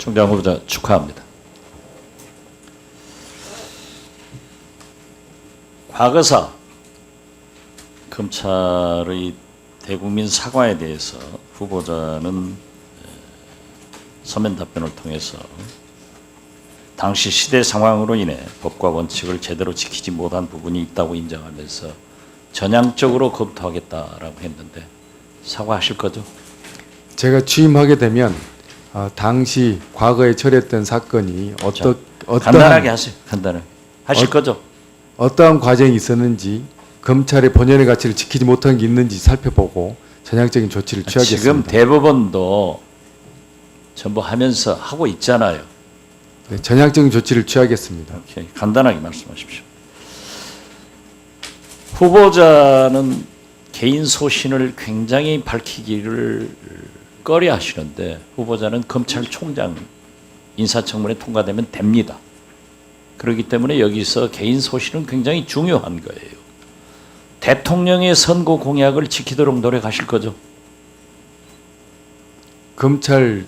총장 후보자 축하합니다. 과거사 검찰의 대국민 사과에 대해서 후보자는 에, 서면 답변을 통해서 당시 시대 상황으로 인해 법과 원칙을 제대로 지키지 못한 부분이 있다고 인정하면서 전향적으로 검토하겠다라고 했는데 사과하실 거죠? 제가 취임하게 되면 어, 당시 과거에 처리했던 사건이 어떠, 간단하게 어떠한, 하세요. 간단하게 하실 어- 거죠? 어떠한 과정이 있었는지 검찰의 본연의 가치를 지키지 못한 게 있는지 살펴보고 전향적인 조치를 취하겠습니다. 지금 대법원도 전부 하면서 하고 있잖아요. 네, 전향적인 조치를 취하겠습니다. 오케이. 간단하게 말씀하십시오. 후보자는 개인 소신을 굉장히 밝히기를 꺼려 하시는데 후보자는 검찰총장 인사청문회 통과되면 됩니다. 그렇기 때문에 여기서 개인 소신은 굉장히 중요한 거예요. 대통령의 선거 공약을 지키도록 노력하실 거죠? 검찰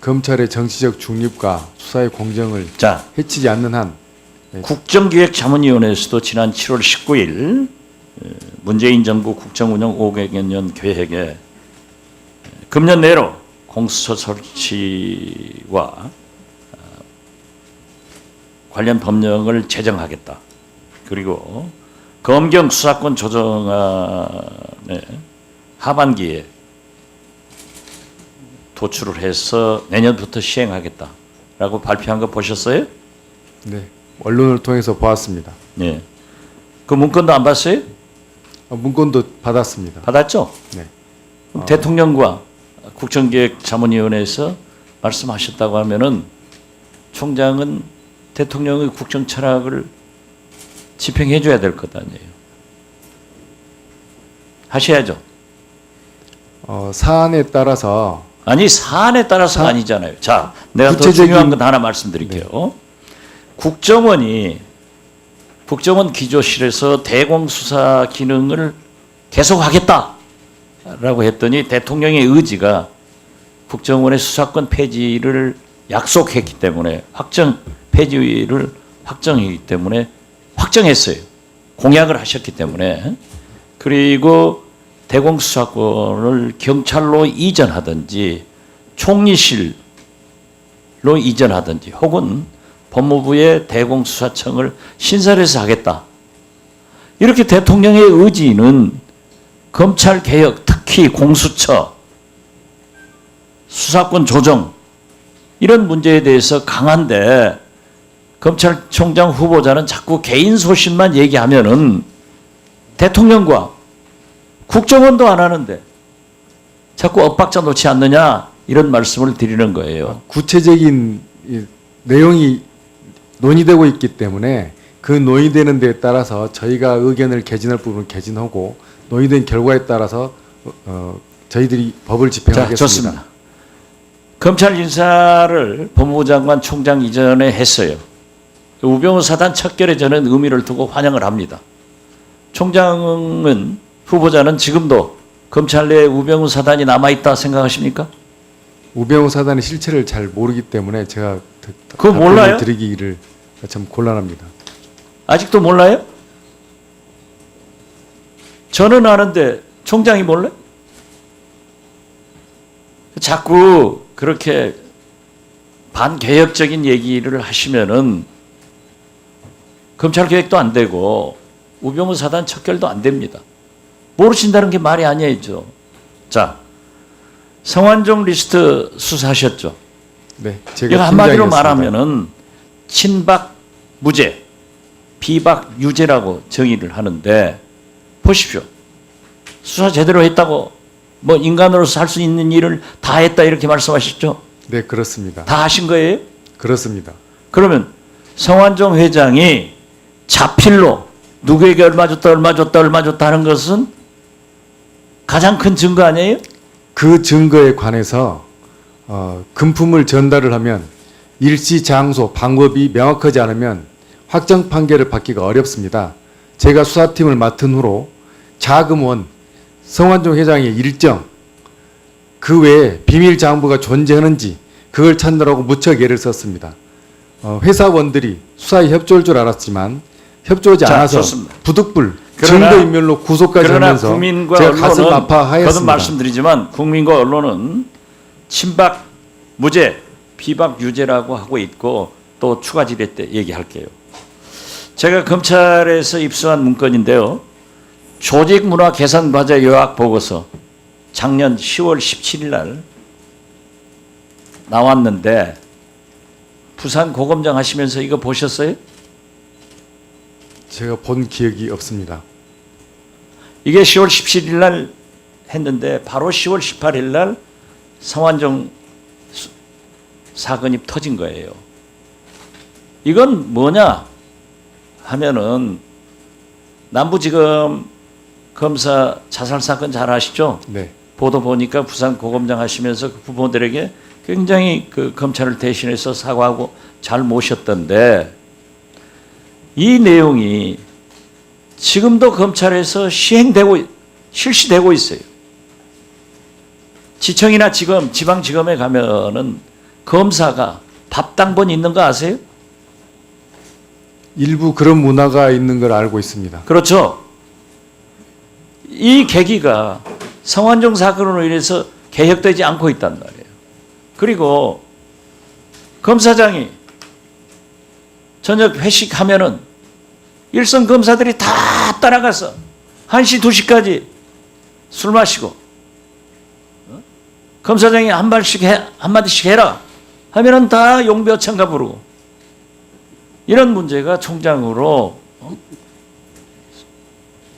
검찰의 정치적 중립과 수사의 공정을 자, 해치지 않는 한 네. 국정기획자문위원회에서도 지난 7월 19일 에, 문재인 정부 국정운영 5개년 계획에 에, 금년 내로 공수처 설치와 어, 관련 법령을 제정하겠다. 그리고 검경 수사권 조정안에 하반기에 도출을 해서 내년부터 시행하겠다라고 발표한 거 보셨어요? 네, 언론을 통해서 보았습니다. 예. 그 문건도 안 봤어요? 어, 문건도 받았습니다. 받았죠? 네. 그럼 대통령과 국정기획 자문위원회에서 말씀하셨다고 하면은 총장은 대통령의 국정 철학을 집행해 줘야 될 것 아니에요. 하셔야죠. 어, 사안에 따라서 아니 사안에 따라서가 사- 아니잖아요. 자, 내가 더 구체적인- 중요한 건 하나 말씀드릴게요. 국정원이 국정원 기조실에서 대공수사 기능을 계속하겠다 라고 했더니 대통령의 의지가 국정원의 수사권 폐지를 약속했기 때문에 확정 폐지를 확정했기 때문에 확정했어요. 공약을 하셨기 때문에 그리고 대공수사권을 경찰로 이전하든지 총리실로 이전하든지 혹은 법무부의 대공수사청을 신설해서 하겠다. 이렇게 대통령의 의지는 검찰 개혁, 특히 공수처, 수사권 조정 이런 문제에 대해서 강한데 검찰총장 후보자는 자꾸 개인 소신만 얘기하면은 대통령과 국정원도 안 하는데 자꾸 엇박자 놓지 않느냐 이런 말씀을 드리는 거예요. 구체적인 이 내용이 논의되고 있기 때문에 그 논의되는 데에 따라서 저희가 의견을 개진할 부분은 개진하고 논의된 결과에 따라서 어, 어, 저희들이 법을 자, 집행하겠습니다. 좋습니다. 검찰 인사를 법무부 장관 총장 이전에 했어요. 우병우 사단 척결에 저는 의미를 두고 환영을 합니다. 총장은 후보자는 지금도 검찰 내에 우병우 사단이 남아 있다 생각하십니까? 우병우 사단의 실체를 잘 모르기 때문에 제가 답변을 몰라요? 드리기를 참 곤란합니다. 아직도 몰라요? 저는 아는데 총장이 몰라요? 자꾸 그렇게 반개혁적인 얘기를 하시면은 검찰 개혁도 안 되고 우병우 사단 척결도 안 됩니다. 모르신다는 게 말이 아니죠. 자, 성완종 리스트 수사하셨죠? 네, 제가 이거 한마디로. 말하면은 친박 무죄, 비박 유죄라고 정의를 하는데 보십시오. 수사 제대로 했다고 뭐 인간으로서 할 수 있는 일을 다 했다 이렇게 말씀하셨죠? 네, 그렇습니다. 다 하신 거예요? 그렇습니다. 그러면 성완종 회장이 자필로 누구에게 얼마 줬다 얼마 줬다 얼마 줬다 하는 것은 가장 큰 증거 아니에요? 그 증거에 관해서 어, 금품을 전달을 하면 일시 장소 방법이 명확하지 않으면 확정 판결을 받기가 어렵습니다. 제가 수사팀을 맡은 후로 자금원 성완종 회장의 일정 그 외에 비밀 장부가 존재하는지 그걸 찾느라고 무척 애를 썼습니다. 어, 회사원들이 수사에 협조할 줄 알았지만 협조하지 자, 않아서 좋습니다. 부득불 그러나- 증거 인멸로 구속까지 하면서 국민과 제가 가슴 언론은 거듭 아파하였습니다. 말씀드리지만 국민과 언론은 친박 무죄, 비박 유죄라고 하고 있고 또 추가 질의 때 얘기할게요. 제가 검찰에서 입수한 문건인데요. 조직 문화 개선 과제 요약 보고서 작년 10월 17일 날 나왔는데 부산 고검장 하시면서 이거 보셨어요? 제가 본 기억이 없습니다. 이게 10월 17일 날 했는데 바로 10월 18일 날 성완종 수- 사건이 터진 거예요. 이건 뭐냐 하면은 남부지검 검사 자살 사건 잘 아시죠? 네. 보도 보니까 부산 고검장 하시면서 그 부모들에게 굉장히 그 검찰을 대신해서 사과하고 잘 모셨던데 이 내용이 지금도 검찰에서 시행되고 실시되고 있어요. 지청이나 지검, 지방지검에 가면은 검사가 밥당번 있는 거 아세요? 일부 그런 문화가 있는 걸 알고 있습니다. 그렇죠. 이 계기가 성완종 사건으로 인해서 개혁되지 않고 있단 말이에요. 그리고 검사장이 저녁 회식하면은 일선 검사들이 다 따라가서 1시, 2시까지 술 마시고 어? 검사장이 한 말씩 해, 한 마디씩 해라 하면은 다 용벼창가 부르고 이런 문제가 총장으로 어?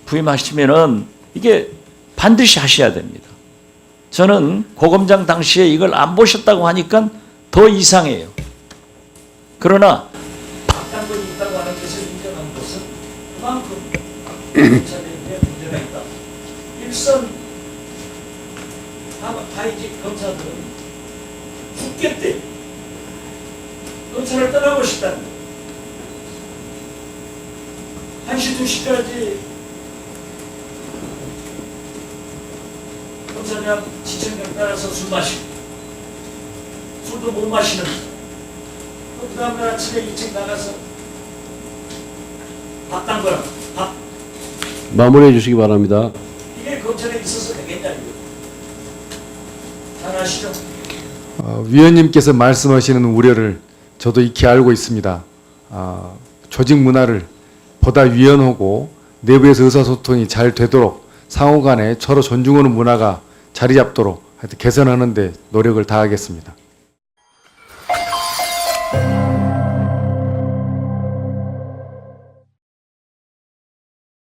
부임하시면은 이게 반드시 하셔야 됩니다. 저는 고검장 당시에 이걸 안 보셨다고 하니까 더 이상해요. 그러나 박당권이 있다고 하는 것을 인정한 것은 그만큼 검찰에 문제가 있다. 일선 하이직 검사들은 죽겠대. 검찰을 떠나고 싶다는 거예요. 1시, 2시까지 검사장 지청장 따라서 술 마시고 술도 못 마시는 그 다음날 아침에 일찍 나가서 밥 담거나 밥 마무리해 주시기 바랍니다. 이게 검찰에 있어서 되겠냐 이거 잘 아시죠? 어, 위원님께서 말씀하시는 우려를 저도 익히 알고 있습니다. 아, 조직 문화를 보다 유연하고 내부에서 의사소통이 잘 되도록 상호 간에 서로 존중하는 문화가 자리 잡도록 하여튼 개선하는 데 노력을 다하겠습니다.